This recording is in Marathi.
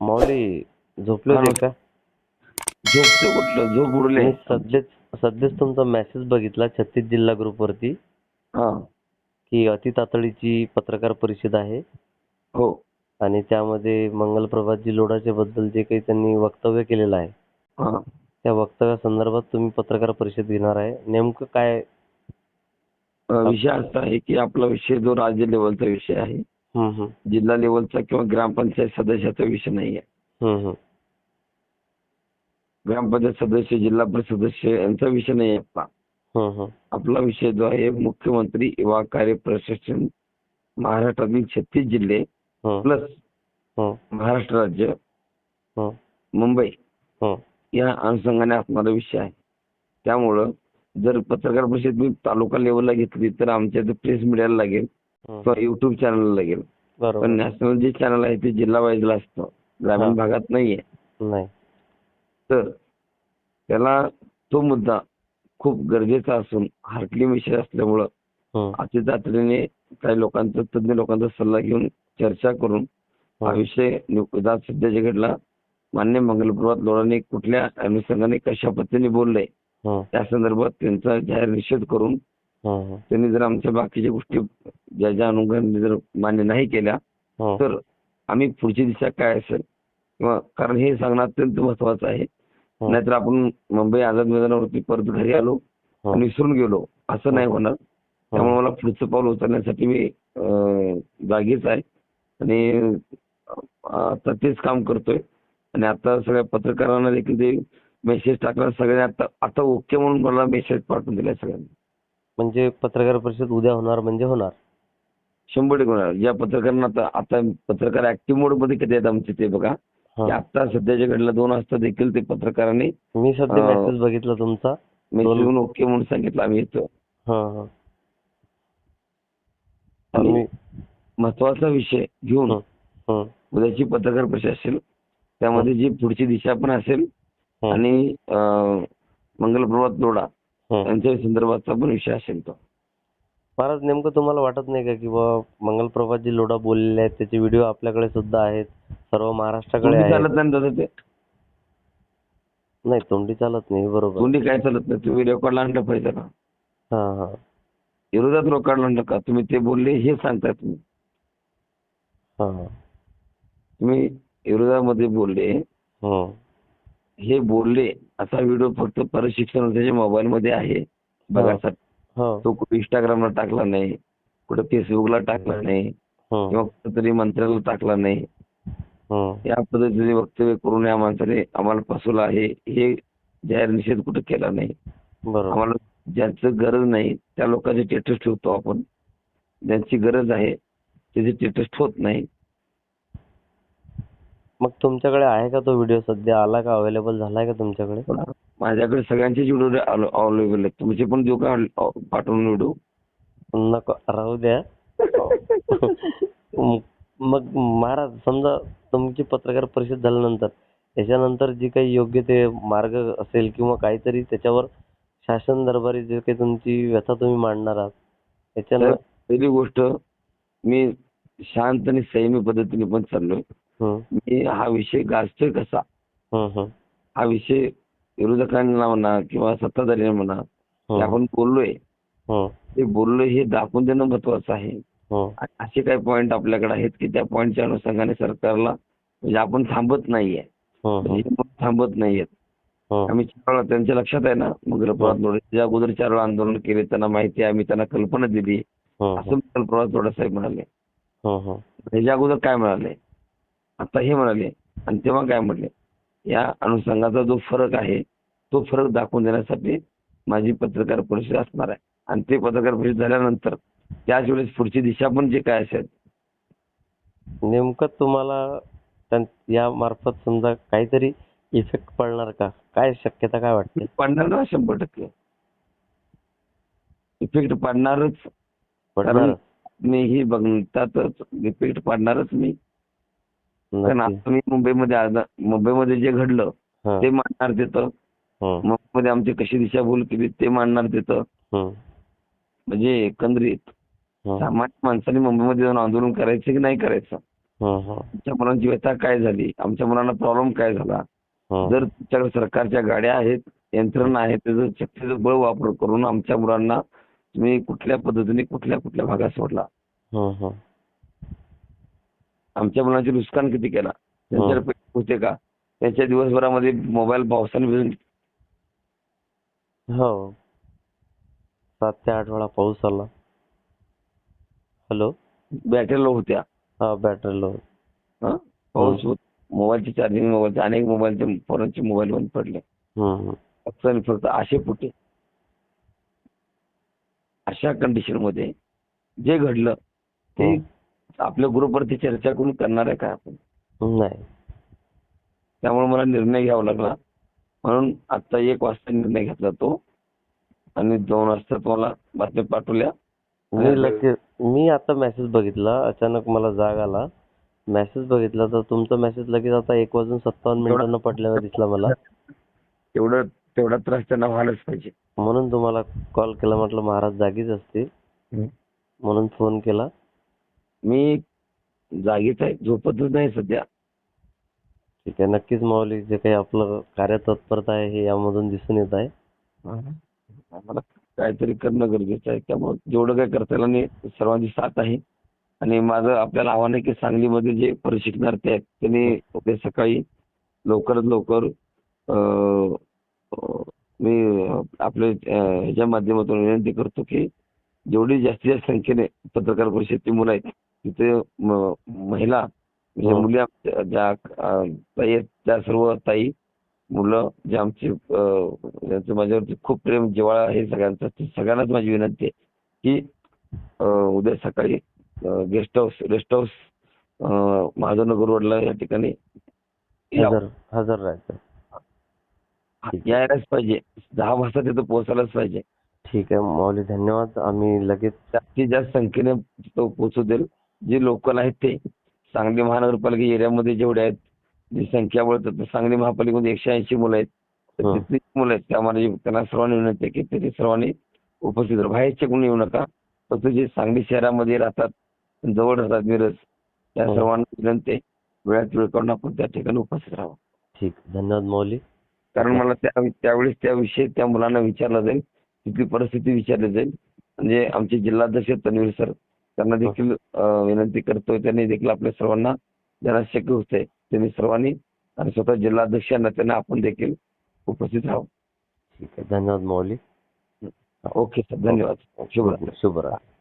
माऊली झोपले होते का झोपते कुठलं? झोप उडले सध्याच सध्याच तुमचा मेसेज बघितला छत्तीस जिल्हा ग्रुपवरती हा. की अति तातडीची पत्रकार परिषद आहे. हो. आणि त्यामध्ये मंगलप्रभातजी लोढाचे बद्दल जे काही त्यांनी वक्तव्य केलेलं आहे. हा. त्या वक्तव्यासंदर्भात तुम्ही पत्रकार परिषद घेणार आहे. नेमकं काय? विषय असा आहे की आपला विषय जो राज्य लेवलचा विषय आहे जिल्हा लेवलचा किंवा ग्रामपंचायत सदस्याचा विषय नाही आहे हम्म, हम्म. ग्रामपंचायत सदस्य जिल्हा परिषद सदस्य यांचा विषय नाही आपला. आपला विषय जो आहे मुख्यमंत्री युवा कार्य प्रशासन महाराष्ट्रातील छत्तीस जिल्हे प्लस महाराष्ट्र राज्य मुंबई. या अनुषंगाने असणारा विषय आहे त्यामुळं जर पत्रकार परिषद मी तालुका लेवलला घेतली तर आमच्या प्रेस मीडियाला लागेल. किंवा युट्यूब चॅनलला लागेल पण नॅशनल जे चॅनल आहे ते जिल्हा वाईजला असतं. ग्रामीण भागात नाहीये. नाही. तर त्याला तो मुद्दा खूप गरजेचा असून हार्टली विषय असल्यामुळं अति तातडीने काही लोकांचा तज्ञ लोकांचा सल्ला घेऊन चर्चा करून हा. विषय सध्या जे घडला मान्य मंगलप्रभात लोढांनी कुठल्या अनुषंगाने कशा पद्धतीने बोलले त्या संदर्भात त्यांचा जाहीर निषेध करून त्यांनी जर आमच्या बाकीच्या गोष्टी ज्या ज्या अनुषंगाने जर मान्य नाही केल्या. तर आम्ही पुढची दिशा काय असेल? किंवा कारण हे सांगणं अत्यंत महत्वाचं आहे. नाहीतर आपण मुंबई आझाद मैदानावरती परत घरी आलो. आणि विसरून गेलो. असं नाही होणार. त्यामुळे मला पुढचं पाऊल उचलण्यासाठी मी जागीच आहे. आणि आता तेच काम करतोय. आणि आता सगळ्या पत्रकारांना देखील ते मेसेज टाकला सगळ्यांनी आता आता ओके म्हणून मला मेसेज पाठवून दिलाय सगळ्यांनी. म्हणजे पत्रकार परिषद उद्या होणार म्हणजे होणार. शंभर टक्के होणार. ज्या पत्रकारांना आता आता पत्रकार ऍक्टिव्ह मोडमध्ये कधी आहेत आमचे ते बघा. की आता सध्याच्या घडला दोन वाजता देखील ते पत्रकारांनी मी सध्या मेसेज बघितला तुमचा. मेसेज घेऊन ओके म्हणून सांगितलं आम्ही येतो. आणि मी महत्त्वाचा विषय घेऊन उद्याची पत्रकार परिषद असेल त्यामध्ये जी पुढची दिशा पण असेल आणि मंगलप्रभात लोढा. हं. यांच्या संदर्भातचा पण विषय असेल तो. महाराज नेमकं तुम्हाला वाटत नाही का की बा मंगलप्रभातजी लोढा बोललेले आहेत त्याचे व्हिडिओ आपल्याकडे सुद्धा आहेत सर्व महाराष्ट्राकडे चालत नाही ना दादा ते? नाही तोंडी चालत नाही बरोबर. तोंडी काय चालत नाही? तुम्ही रेकॉर्डला आणलं पाहिजे ना. हा हा. विरोधात रेकॉर्डला आणलं का? तुम्ही ते बोलले हे सांगताय तुम्ही. हा हा. तुम्ही विरोधामध्ये बोलले. हे बोलले असा व्हिडिओ फक्त प्रशिक्षण त्याच्या मोबाईल मध्ये आहे. बघासाठी हो. तो कुठे इंस्टाग्रामला टाकला नाही कुठे फेसबुकला टाकला नाही किंवा कुठेतरी मंत्र्याला टाकला नाही. या पद्धतीने वक्तव्य करून या माणसाने आम्हाला फसवलं आहे. हे जाहीर निषेध कुठे केला नाही. आम्हाला ज्यांचं गरज नाही त्या लोकांचे स्टेटस ठेवतो आपण. ज्यांची गरज आहे त्याचे स्टेटस ठेवत नाही. मग तुमच्याकडे आहे का तो व्हिडिओ सध्या आला का? अवेलेबल झालाय का तुमच्याकडे? माझ्याकडे सगळ्यांचेच व्हिडिओ अवेलेबल आहेत. तुमचे पण देऊ का पाठवून व्हिडिओ नको राहू द्या. मग महाराज समजा तुमची पत्रकार परिषद झाल्यानंतर त्याच्यानंतर जी काही योग्य ते मार्ग असेल किंवा काहीतरी त्याच्यावर शासन दरबारी जे काही तुमची व्यथा तुम्ही मांडणार आहात त्याच्यानं पहिली गोष्ट मी शांत आणि संयमी पद्धतीने पण चाललोय. मी हा विषय गाजतोय कसा? हं, विषय विरोधकांना म्हणा किंवा सत्ताधाऱ्यांना म्हणा आपण बोललोय ते बोललोय हे दाखवून देणं महत्वाचं आहे. हं, आणि असे काही पॉईंट आपल्याकडे आहेत की त्या पॉईंटच्या अनुषंगाने सरकारला म्हणजे आपण थांबत नाहीये. म्हणजे थांबत नाहीयेत. हं, आम्ही चार वेळा त्यांच्या लक्षात आहे ना मग अगोदर चार वेळा आंदोलन केले त्यांना माहिती आहे आम्ही त्यांना कल्पना दिली. असं प्रभात लोढा साहेब म्हणाले ह्याच्या अगोदर काय म्हणाले? आता हे म्हणाले आणि तेव्हा काय म्हणले या अनुषंगाचा जो फरक आहे तो फरक दाखवून देण्यासाठी माझी पत्रकार परिषद असणार आहे. आणि ते पत्रकार परिषद झाल्यानंतर त्याच वेळेस पुढची दिशा पण जे काय असेल? नेमकं तुम्हाला या मार्फत समजा काहीतरी इफेक्ट पडणार का? काय शक्यता काय वाटते? पडणार ना शंभर टक्के. इफेक्ट पडणारच. मी ही बघतातच इफेक्ट पडणारच मी. कारण आता मी मुंबईमध्ये मुंबईमध्ये जे घडलं ते मांडणार तिथं. मुंबईमध्ये आमची कशी दिशाभूल केली ते मांडणार तिथं. म्हणजे एकंदरीत. सामान्य माणसाने मुंबईमध्ये जाऊन आंदोलन करायचं की नाही करायचं? आमच्या मुलांची व्यथा काय झाली? आमच्या मुलांना प्रॉब्लेम काय झाला. जर तुमच्याकडे सरकारच्या गाड्या आहेत यंत्रणा आहे त्याचं शक्तीचं बळ वापर करून आमच्या मुलांना तुम्ही कुठल्या पद्धतीने कुठल्या कुठल्या भागात सोडला. आमच्या मुलांचे नुकसान किती केला? त्यांच्यावर पैसे होते का? त्यांच्या दिवसभरामध्ये मोबाईल पावसाने भिजून हो. सात ते आठ वेळा पाऊस आला. हॅलो? बॅटरी लो होत्या. हा बॅटरी लो हं? पाऊस होत. मोबाईलची चार्जिंग मोबाईलचे अनेक मोबाईलचे फोनचे मोबाईल बंद पडले. फक्त आणि फक्त आशे पोटे अशा कंडिशनमध्ये जे घडलं ते. आपल्या ग्रुपवरती चर्चा करून करणार आहे का आपण? नाही. त्यामुळे मला निर्णय घ्यावा लागला. म्हणून आता एक वाजता निर्णय घेतला तो. आणि दोन वाजता तुम्हाला बातम्या पाठवल्या. मी लगेच मी आता मेसेज बघितला. अचानक मला जाग आला. मेसेज बघितला तर तुमचा मेसेज लगेच आता एक वाजून सत्तावन्न मिनिटांना पडल्यानं दिसला मला. तेवढं तेवढा त्रास त्यांना व्हायलाच पाहिजे. म्हणून तुम्हाला कॉल केला. म्हटलं महाराज जागीच असतील. म्हणून फोन केला. मी जागीच आहे झोपतच नाही सध्या. ठीक आहे नक्कीच माऊली जे काही आपलं कार्यतत्परता आहे हे यामधून दिसून येत आहे. आम्हाला काहीतरी करणं गरजेचं आहे. त्यामुळे जेवढं काय करता येईल आणि सर्वांची साथ आहे. आणि माझं आपल्याला आव्हान आहे की सांगलीमध्ये जे प्रशिक्षणार्थी आहेत त्यांनी उद्या सकाळी लवकरात लवकर मी आपल्या ह्याच्या माध्यमातून विनंती करतो की जेवढी जास्तीत जास्त संख्येने पत्रकार परिषदेची मुलं आहेत तिथे महिला म्हणजे हो. मुली ज्या अं, ताई आहेत त्या सर्व ताई मुलं जे आमचे माझ्यावरती खूप प्रेम जिव्हाळा आहे सगळ्यांचा सगळ्यांनाच माझी विनंती आहे की उद्या सकाळी guest house rest house Mahadevnagar रोडला या ठिकाणी हजर राहायचं. यायलाच पाहिजे. दहा वाजता तिथं पोहोचायलाच पाहिजे. ठीक आहे माऊली धन्यवाद. आम्ही लगेच जास्तीत जास्त संख्येने तो पोहोचू देईल. जे लोकल आहेत ते सांगली महानगरपालिका एरियामध्ये जेवढे आहेत जी संख्या वळतात सांगली महापालिकेमध्ये एकशे ऐंशी मुलं आहेत. तिथली मुलं आहेत त्यामध्ये त्यांना सर्वांनी विनंती आहे की तिथे सर्वांनी उपस्थित राहा. बाहेरचे कोणी येऊ नका. फक्त जे सांगली शहरामध्ये राहतात जवळ राहतात मिरज त्या. सर्वांना विनंती आहे वेळात वेळ काढून आपण त्या ठिकाणी उपस्थित राहावं. ठीक. धन्यवाद माऊली. कारण मला त्या त्यावेळेस त्याविषयी त्या मुलांना विचारलं जाईल तिथली परिस्थिती विचारली जाईल. म्हणजे आमचे जिल्हाध्यक्ष तन्वीर सर त्यांना देखील अं, विनंती करतोय. त्यांनी देखील आपल्या सर्वांना ज्यांना शक्य होतंय त्यांनी सर्वांनी आणि स्वतः जिल्हाध्यक्षांना त्यांना आपण देखील उपस्थित आहे. धन्यवाद माऊली. Okay sir. धन्यवाद. शुभरात्री. शुभरात्री.